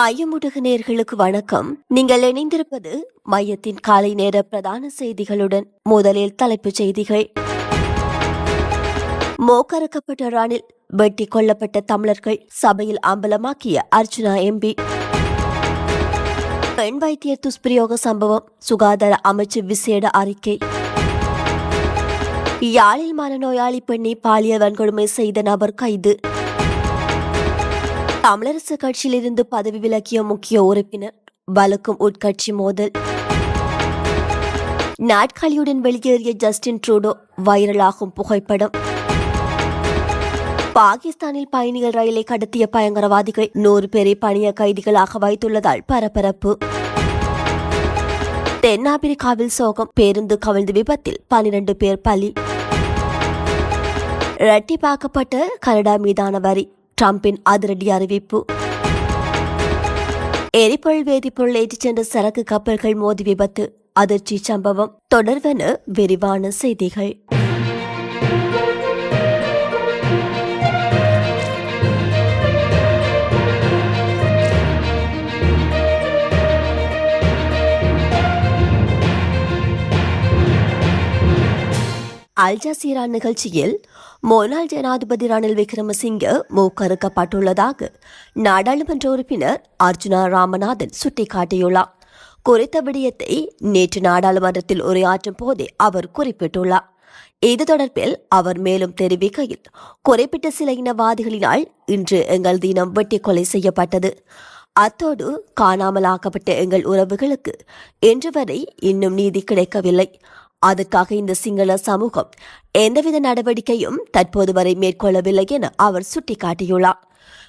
மையமுடுகு நேர்களுக்கு வணக்கம். நீங்கள் இணைந்திருப்பது மையத்தின் காலை நேர பிரதான செய்திகளுடன் முதலில் தலைப்புச் செய்திகள். மோக்கறுக்கப்பட்ட ராணில் வெட்டி கொல்லப்பட்ட தமிழர்கள் சபையில் அம்பலமாக்கிய அர்ஜுனா எம்பி. பெண் வைத்திய துஷ்பிரயோக சம்பவம் சுகாதார அமைச்சு விசேட அறிக்கை. யாழில் மனநோயாளி பெண்ணை பாலியல் வன்கொடுமை செய்த நபர் கைது. தமிழரசு கட்சியிலிருந்து பதவி விலகிய முக்கிய உறுப்பினர் வலுக்கும் உட்கட்சி மோதல். நாட்காலியுடன் வெளியேறிய ஜஸ்டின் ட்ரூடோ வைரலாகும் புகைப்படம். பாகிஸ்தானில் பயணிகள் ரயிலை கடத்திய பயங்கரவாதிகள் நூறு பேரை பணிய கைதிகளாக வைத்துள்ளதால் பரபரப்பு. தென்னாப்பிரிக்காவில் சோகம் பேருந்து கவிழ்ந்து விபத்தில் பனிரண்டு பேர் பலி. இரட்டிப்பாக்கப்பட்ட கனடா மீதான வரி. டிரம்பின் அதிரடி அறிவிப்பு எரிபொருள் வேதிப்பொருள் ஏற்றிச் சென்ற சரக்கு கப்பல்கள் மோதி விபத்து அதிர்ச்சி சம்பவம் தொடர்வென விரிவான செய்திகள் அல் ஜசீரா நிகழ்ச்சியில் முன்னாள் ஜனாதிபதி ரணில் விக்ரமசிங்க மூக்கறுக்கப்பட்டுள்ளதாக நாடாளுமன்ற உறுப்பினர் அர்ஜுனா ராமநாதன் சுட்டிக்காட்டியுள்ளார். குறித்த விடயத்தை நேற்று நாடாளுமன்றத்தில் உரையாற்றும் போதே அவர் குறிப்பிட்டுள்ளார். இது தொடர்பில் அவர் மேலும் தெரிவிக்கையில் குறிப்பிட்ட சில இனவாதிகளினால் இன்று எங்கள் தினம் வெட்டி கொலை செய்யப்பட்டது. அத்தோடு காணாமலாக்கப்பட்ட எங்கள் உறவுகளுக்கு இன்று வரை இன்னும் நீதி கிடைக்கவில்லை. அதற்காக இந்த சிங்கள சமூகம் எந்தவித நடவடிக்கையும் தற்போது வரை மேற்கொள்ளவில்லை என அவர் சுட்டிக்காட்டியுள்ளார்.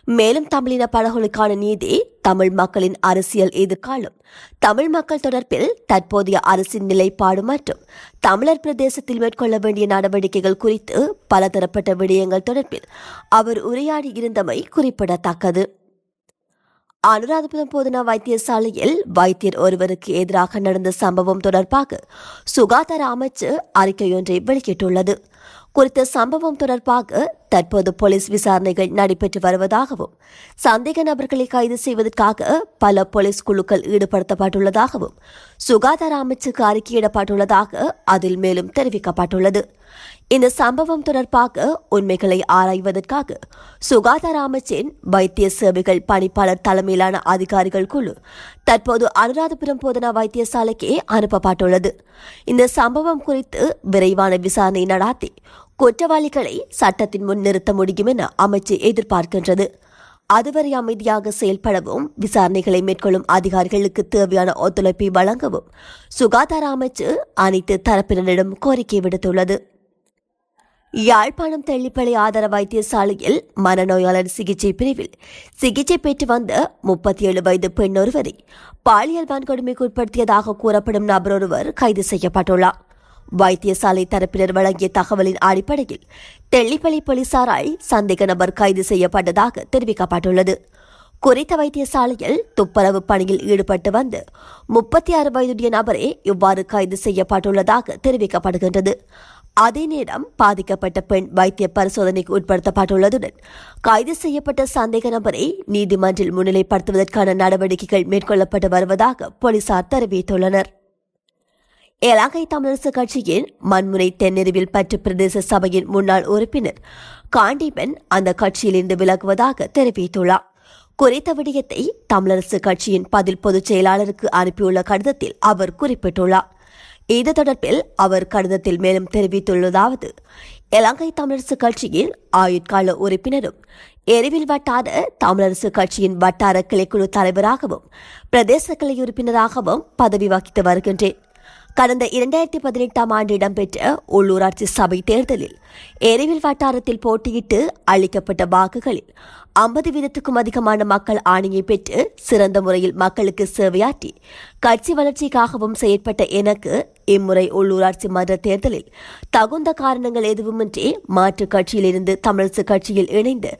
மேலும் தமிழின படகுகளுக்கான நீதி தமிழ் மக்களின் அரசியல் எதிர்காலம் தமிழ் மக்கள் தொடர்பில் தற்போதைய அரசின் நிலைப்பாடு மற்றும் தமிழர் பிரதேசத்தில் மேற்கொள்ள வேண்டிய நடவடிக்கைகள் குறித்து பலதரப்பட்ட விடயங்கள் தொடர்பில் அவர் உரையாடி இருந்தமை குறிப்பிடத்தக்கது. அனுராதபுரம் போதனா வைத்தியசாலையில் வைத்தியர் ஒருவருக்கு எதிராக நடந்த சம்பவம் தொடர்பாக சுகாதார அமைச்சு அறிக்கையொன்றை வெளியிட்டுள்ளது. குறித்த சம்பவம் தொடர்பாக தற்போது போலீஸ் விசாரணைகள் நடைபெற்று வருவதாகவும் சந்தேக நபர்களை கைது செய்வதற்காக பல போலீஸ் குழுக்கள் ஈடுபடுத்தப்பட்டுள்ளதாகவும் சுகாதார அமைச்சுக்கு அறிக்கையிடப்பட்டுள்ளதாக அதில் மேலும் தெரிவிக்கப்பட்டுள்ளது. இந்த சம்பவம் தொடர்பாக உண்மைகளை ஆராய்வதற்காக சுகாதார அமைச்சின் வைத்திய சேவைகள் பணிப்பாளர் தலைமையிலான அதிகாரிகள் குழு தற்போது அனுராதபுரம் போதனா வைத்தியசாலைக்கே அனுப்பப்பட்டுள்ளது. இந்த சம்பவம் குறித்து விரைவான விசாரணை நடாத்தி குற்றவாளிகளை சட்டத்தின் முன் நிறுத்த முடியும் என அமைச்சு எதிர்பார்க்கின்றது. அதுவரை அமைதியாக செயல்படவும் விசாரணைகளை மேற்கொள்ளும் அதிகாரிகளுக்கு தேவையான ஒத்துழைப்பை வழங்கவும் சுகாதார அமைச்சு அனைத்து தரப்பினரிடம் கோரிக்கை விடுத்துள்ளது. யாழ்ப்பாணம் தெள்ளிப்பளை ஆதார வைத்தியசாலையில் மனநோயாளர் சிகிச்சை பிரிவில் சிகிச்சை பெற்று வந்த முப்பத்தி ஏழு வயது பெண் ஒருவரை பாலியல் வன்கொடுமைக்கு உட்படுத்தியதாக கூறப்படும் நபர் ஒருவர் கைது செய்யப்பட்டுள்ளார். வைத்தியசாலை தரப்பினர் வழங்கிய தகவலின் அடிப்படையில் தெள்ளிப்பள்ளி போலீசாரால் சந்தேக நபர் கைது செய்யப்பட்டதாக தெரிவிக்கப்பட்டுள்ளது. குறித்த வைத்தியசாலையில் துப்புரவு பணியில் ஈடுபட்டு வந்து முப்பத்தி ஆறு வயதுடைய நபரே இவ்வாறு கைது செய்யப்பட்டுள்ளதாக தெரிவிக்கப்படுகின்றது. அதே நேரம் பாதிக்கப்பட்ட பெண் வைத்திய பரிசோதனைக்கு உட்படுத்தப்பட்டுள்ளதுடன் கைது செய்யப்பட்ட சந்தேக நபரை நீதிமன்றில் முன்னிலைப்படுத்துவதற்கான நடவடிக்கைகள் மேற்கொள்ளப்பட்டு வருவதாக போலீசார் தெரிவித்துள்ளனர். இலங்கை தமிழரசு கட்சியின் மண்முனை தென்னெருவில் பற்று பிரதேச சபையின் முன்னாள் உறுப்பினர் காண்டிபன் அந்த கட்சியிலிருந்து விலகுவதாக தெரிவித்துள்ளார். குறித்த விடயத்தை தமிழரசு கட்சியின் பதில் பொதுச் செயலாளருக்கு அனுப்பியுள்ள கடிதத்தில் அவர் குறிப்பிட்டுள்ளார். இது தொடர்பில் அவர் கடிதத்தில் மேலும் தெரிவித்துள்ளதாவது இலங்கை தமிழரசு கட்சியின் ஆயுட்கால உறுப்பினரும் எரிவில் வட்டார தமிழரசு கட்சியின் வட்டார கிளைக்குழு தலைவராகவும் பிரதேச கிளை உறுப்பினராகவும் பதவி வகித்து வருகின்றேன். கடந்த இரண்டாயிரத்தி பதினெட்டாம் ஆண்டு இடம்பெற்ற உள்ளூராட்சி சபை தேர்தலில் எரிவில் வட்டாரத்தில் போட்டியிட்டு அளிக்கப்பட்ட வாக்குகளில் ஐம்பது வீதத்துக்கும் அதிகமான மக்கள் ஆணையை பெற்று சிறந்த முறையில் மக்களுக்கு சேவையாற்றி கட்சி வளர்ச்சிக்காகவும் செயற்பட்ட எனக்கு இம்முறை உள்ளூராட்சி மன்ற தேர்தலில் தகுந்த காரணங்கள் எதுவுமின்றி மாற்றுக் கட்சியிலிருந்து தமிழரசு கட்சியில் இணைந்து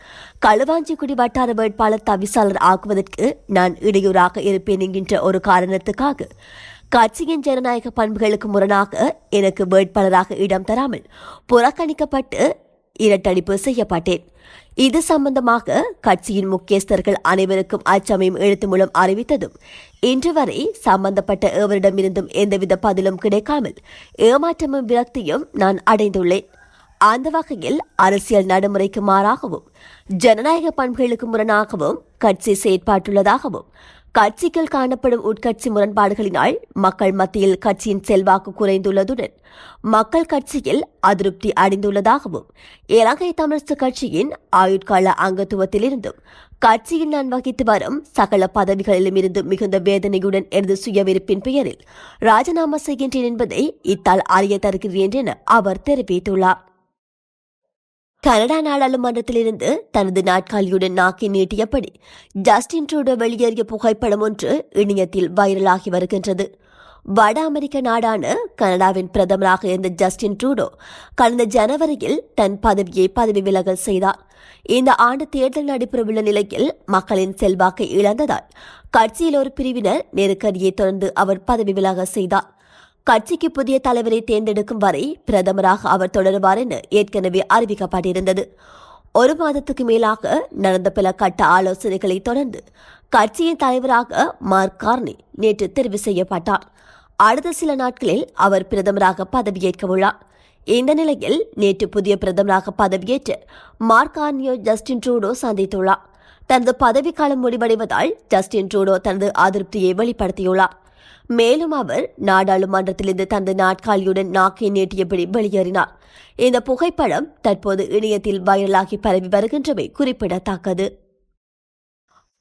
களுவாஞ்சிக்குடி வட்டார வேட்பாளர் தவிசாளர் ஆக்குவதற்கு நான் இடையூறாக இருப்பேன் என்கின்ற ஒரு காரணத்துக்காக கட்சியின் ஜனநாயக பண்புகளுக்கு முரணாக எனக்கு வேட்பாளராக இடம் தராமல் புறக்கணிக்கப்பட்டு இரட்டடிப்பு செய்யப்பட்டேன். இது சம்பந்தமாக கட்சியின் முக்கியஸ்தர்கள் அனைவருக்கும் அச்சமயம் எழுத்து மூலம் அறிவித்ததும் இன்று வரை சம்பந்தப்பட்ட எவரிடமிருந்தும் எந்தவித பதிலும் கிடைக்காமல் ஏமாற்றமும் விரக்தியும் நான் அடைந்துள்ளேன். அந்த வகையில் அரசியல் நடைமுறைக்கு மாறாகவும் ஜனநாயக பண்புகளுக்கு முரணாகவும் கட்சி செயற்பாட்டுள்ளதாகவும் கட்சிகள் காணப்படும் உட்கட்சி முரண்பாடுகளினால் மக்கள் மத்தியில் கட்சியின் செல்வாக்கு குறைந்துள்ளதுடன் மக்கள் கட்சியில் அதிருப்தி அடைந்துள்ளதாகவும் இலங்கை தமிழரசு கட்சியின் ஆயுட்கால அங்கத்துவத்திலிருந்தும் கட்சியில் நான் வகித்து வரும் சகல பதவிகளிலும் இருந்து மிகுந்த வேதனையுடன் எனது சுயவிருப்பின் பெயரில் ராஜினாமா செய்கின்றேன் என்பதை இத்தால் அறிய தருகிறேன் என அவர் தெரிவித்துள்ளார். கனடா நாடாளுமன்றத்திலிருந்து தனது நாட்காலியுடன் நாக்கி நீட்டியபடி ஜஸ்டின் ட்ரூடோ வெளியேறிய புகைப்படம் ஒன்று இணையத்தில் வைரலாகி வருகின்றது. வட அமெரிக்க நாடான கனடாவின் பிரதமராக இருந்த ஜஸ்டின் ட்ரூடோ கடந்த ஜனவரியில் தன் பதவியை பதவி விலகல் செய்தார். இந்த ஆண்டு தேர்தல் நடைபெறவுள்ள நிலையில் மக்களின் செல்வாக்கை இழந்ததால் கட்சியில் ஒரு பிரிவினர் நெருக்கடியை தொடர்ந்து அவர் பதவி விலக செய்தார். கட்சிக்கு புதிய தலைவரை தேர்ந்தெடுக்கும் வரை பிரதமராக அவர் தொடருவார் என ஏற்கனவே அறிவிக்கப்பட்டிருந்தது. ஒரு மாதத்துக்கு மேலாக நடந்த பல கட்ட ஆலோசனைகளை தொடர்ந்து கட்சியின் தலைவராக மார்க் கார்னி நேற்று தெரிவு செய்யப்பட்டார். அடுத்த சில நாட்களில் அவர் பிரதமராக பதவியேற்க உள்ளார். இந்த நிலையில் நேற்று புதிய பிரதமராக பதவியேற்று மார்க் கார்னியோ ஜஸ்டின் ட்ரூடோ சந்தித்துள்ளார். தனது பதவிக்காலம் முடிவடைவதால் ஜஸ்டின் ட்ரூடோ தனது அதிருப்தியை வெளிப்படுத்தியுள்ளார். மேலும் அவர் நாடாளுமன்றத்திலிருந்து தனது நாட்காலியுடன் நாக்கை நீட்டியபடி வெளியேறினார். இந்த புகைப்படம் தற்போது இணையத்தில் வைரலாகி பரவி வருகின்றமை குறிப்பிடத்தக்கது.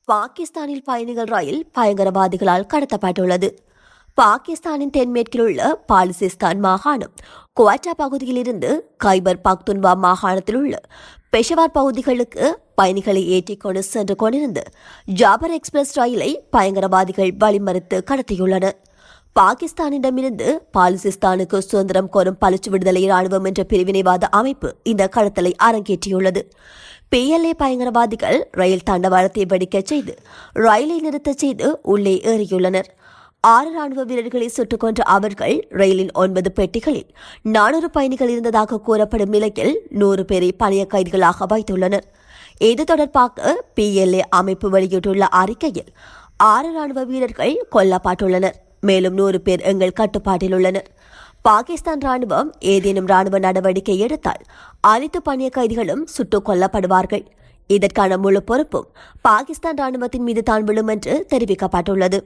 பாகிஸ்தானில் பயணிகள் ரயில் பயங்கரவாதிகளால் கடத்தப்பட்டுள்ளது. பாகிஸ்தானின் தென்மேற்கில் உள்ள பாலிசிஸ்தான் மாகாணம் குவாட்டா பகுதியிலிருந்து கைபர் பக்துன்வா மாகாணத்தில் உள்ள பெஷவார் பகுதிகளுக்கு பயணிகளை ஏற்றிக்கொண்டு சென்று கொண்டிருந்து ஜாபர் எக்ஸ்பிரஸ் ரயிலை பயங்கரவாதிகள் வழிமறித்து கடத்தியுள்ளனர் பாகிஸ்தானிடமிருந்து பாலிசிஸ்தானுக்கு சுதந்திரம் கோரும் பளிச்சு விடுதலை ராணுவம் என்ற பிரிவினைவாத அமைப்பு இந்த கடத்தலை அரங்கேற்றியுள்ளது. பிஎல்ஏ பயங்கரவாதிகள் ரயில் தண்டவாளத்தை வெடிக்கச் செய்து ரயிலை நிறுத்தச் செய்து உள்ளே ஏறியுள்ளனர். ஆறு ராணுவ வீரர்களை சுட்டுக் கொன்ற அவர்கள் ரயிலின் ஒன்பது பெட்டிகளில் நானூறு பயணிகள் இருந்ததாக கூறப்படும் நிலையில் நூறு பேரை பழைய கைதிகளாக வைத்துள்ளனர். இது தொடர்பாக பிஎல்ஏ அமைப்பு வெளியிட்டுள்ள அறிக்கையில் ஆறு ராணுவ வீரர்கள் கொல்லப்பட்டுள்ளனர். மேலும் நூறு பேர் எங்கள் கட்டுப்பாட்டில் உள்ளனர். பாகிஸ்தான் ராணுவம் ஏதேனும் ராணுவ நடவடிக்கை எடுத்தால் அனைத்து பணிய கைதிகளும் சுட்டுக் கொல்லப்படுவார்கள். இதற்கான முழு பொறுப்பும் பாகிஸ்தான் ராணுவத்தின் மீது தான் விழும் என்று தெரிவிக்கப்பட்டுள்ளது.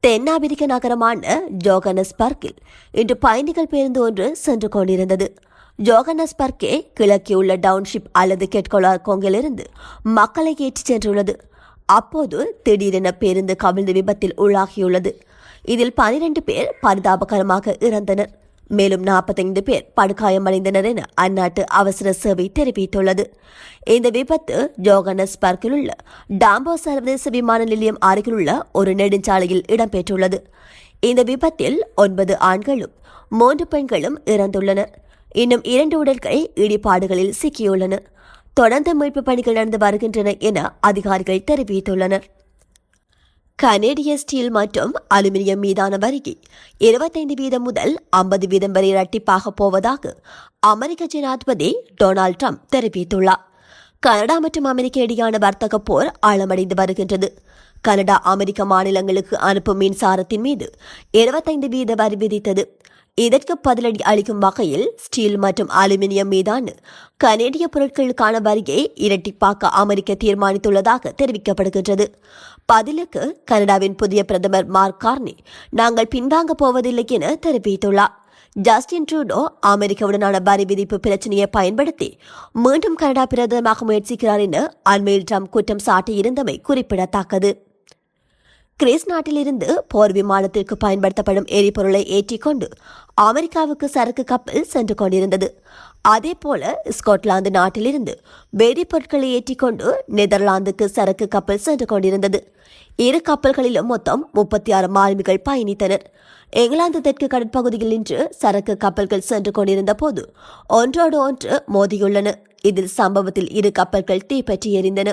தென்னாப்பிரிக்க நகரமான ஜோகனஸ்பர்கில் இன்று பயணிகள் பேருந்து ஒன்று சென்று கொண்டிருந்தது. ஜோகனஸ்பர்க்கே கிழக்கே உள்ள டவுன்ஷிப் அல்லது கெட்கொலா கோங்கிலிருந்து மக்களை ஏற்றிச் சென்றுள்ளது. அப்போது திடீரென பேருந்து கவிழ்ந்து விபத்தில் உள்ளாகியுள்ளது. இதில் பனிரெண்டு பேர் பரிதாபகரமாக இறந்தனர். மேலும் நாற்பத்தைந்து பேர் படுகாயமடைந்தனர் என அந்நாட்டு அவசர சேவை தெரிவித்துள்ளது. இந்த விபத்து ஜோகனஸ்பர்க்கில் உள்ள டாம்போ சர்வதேச விமான நிலையம் அருகிலுள்ள ஒரு நெடுஞ்சாலையில் இடம்பெற்றுள்ளது. இந்த விபத்தில் ஒன்பது ஆண்களும் மூன்று பெண்களும் இறந்துள்ளனர். இன்னும் இரண்டு உடல்கள் இடிபாடுகளில் சிக்கியுள்ளன. தொடர்ந்து மீட்பு பணிகள் நடந்து வருகின்றன என அதிகாரிகள் தெரிவித்துள்ளனர். கனேடிய ஸ்டீல் மற்றும் அலுமினியம் மீதான வரிக்கு இருபத்தைந்து வீதம் முதல் ஐம்பது வீதம் வரை இரட்டிப்பாக போவதாக அமெரிக்க ஜனாதிபதி டொனால்ட் ட்ரம்ப் தெரிவித்துள்ளார். கனடா மற்றும் அமெரிக்க இடையான வர்த்தக போர் ஆழமடைந்து வருகின்றது. கனடா அமெரிக்க மாநிலங்களுக்கு அனுப்பும் மின்சாரத்தின் மீது இருபத்தைந்து வீத வரி விதித்தது. இதற்கு பதிலடி அளிக்கும் வகையில் ஸ்டீல் மற்றும் அலுமினியம் மீதான கனேடிய பொருட்களுக்கான வரியை இரட்டிப்பாக்க அமெரிக்க தீர்மானித்துள்ளதாக தெரிவிக்கப்படுகின்றது. பதிலுக்கு கனடாவின் புதிய பிரதமர் மார்க் கார்னி நாங்கள் பின்வாங்க போவதில்லை என தெரிவித்துள்ளார். ஜஸ்டின் ட்ரூடோ அமெரிக்காவுடனான வரி விதிப்பு பிரச்சனையை பயன்படுத்தி மீண்டும் கனடா பிரதமராக முயற்சிக்கிறார் என அண்மையில் ட்ரம்ப் குற்றம் சாட்டியிருந்தமை குறிப்பிடத்தக்கது. கிரீஸ் நாட்டிலிருந்து போர் விமானத்திற்கு பயன்படுத்தப்படும் எரிபொருளை ஏற்றிக்கொண்டு அமெரிக்காவுக்கு சரக்கு கப்பல் சென்று கொண்டிருந்தது. அதே போல ஸ்காட்லாந்து நாட்டிலிருந்து வெடிப்பொருட்களை ஏற்றிக்கொண்டு நெதர்லாந்துக்கு சரக்கு கப்பல் சென்று கொண்டிருந்தது. இரு கப்பல்களிலும் மொத்தம் முப்பத்தி ஆறு மாலுமிகள் பயணித்தனர். இங்கிலாந்து தெற்கு கடற்பகுதியில் இன்று சரக்கு கப்பல்கள் சென்று கொண்டிருந்த போது ஒன்றோடு ஒன்று மோதியுள்ளன. இதில் சம்பவத்தில் இரு கப்பல்கள் தீப்பற்றி எரிந்தன.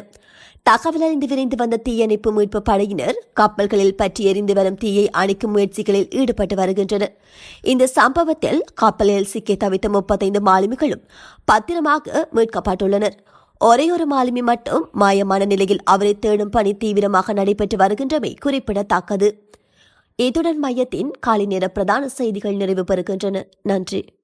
தகவல் அறிந்து விரைந்து வந்த தீயணைப்பு மீட்பு படையினர் கப்பல்களில் பற்றி எரிந்து வரும் தீயை அணைக்கும் முயற்சிகளில் ஈடுபட்டு வருகின்றனர். இந்த சம்பவத்தில் கப்பலில் சிக்கி தவித்த முப்பத்தைந்து மாலுமிகளும் பத்திரமாக மீட்கப்பட்டுள்ளனர். ஒரே ஒரு மாலுமி மட்டும் மாயமான நிலையில் அவரை தேடும் பணி தீவிரமாக நடைபெற்று வருகின்றமை குறிப்பிடத்தக்கது. இத்துடன் மையத்தின் காலை நேர பிரதான செய்திகள் நிறைவு பெறுகின்றன. நன்றி.